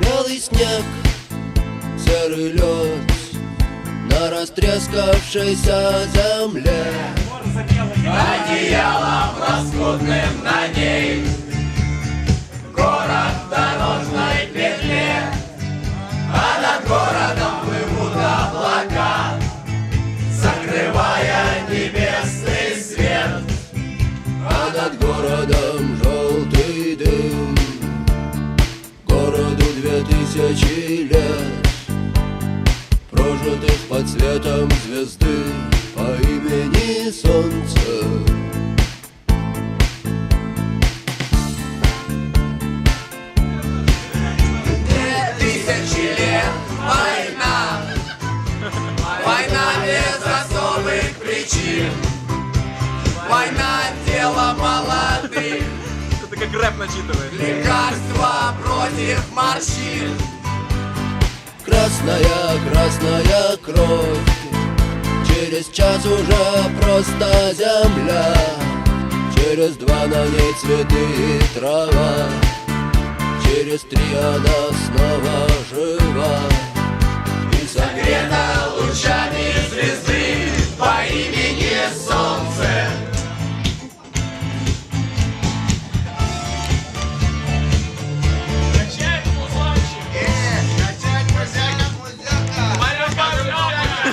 Белый снег, серый лед на растрескавшейся земле. Одеялом лоскутным на ней тысячи лет Прожитых под светом звезды По имени Солнце. Тысячи лет война. Война без особых причин. Война дело Это как рэп начитывает. Лекарства против морщин. Красная, красная кровь. Через час уже просто земля. Через два на ней цветы и трава. Через три она снова жива